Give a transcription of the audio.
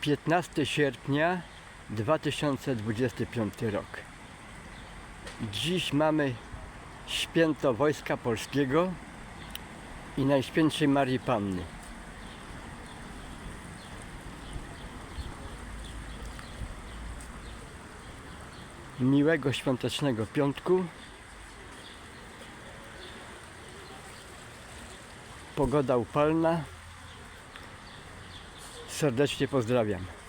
15 sierpnia 2025 rok. Dziś mamy święto Wojska Polskiego i Najświętszej Marii Panny. Miłego świątecznego piątku. Pogoda upalna. Serdecznie pozdrawiam.